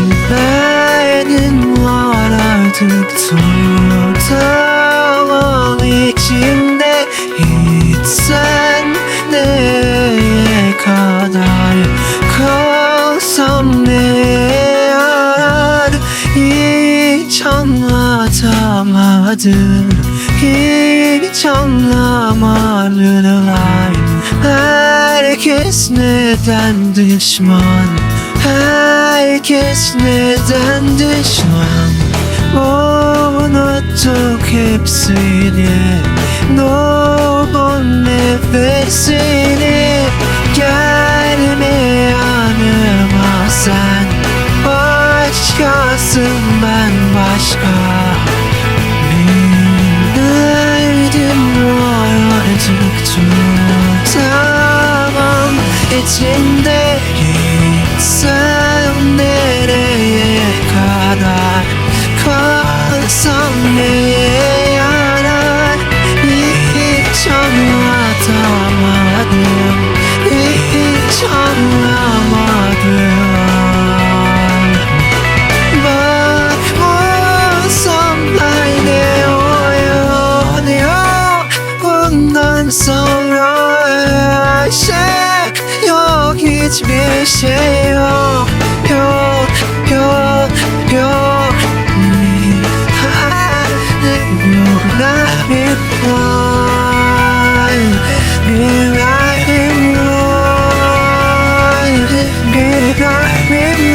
Bilmenin var artık tutamam içimde Hiç sen neye kadar kalsam ne yarar Hiç anlatamadım Hiç anlamadılar. Herkes neden düşman Herkes neden düşman? Unuttuk hepsini. Doğum nefesini. Gelme yanıma sen? Başkasın ben başka. Bir derdim var artık tutamam içinde Ondan sonra aşık yok hiçbir şey yok Yok yok yok You're not mine Be right in line Be right in line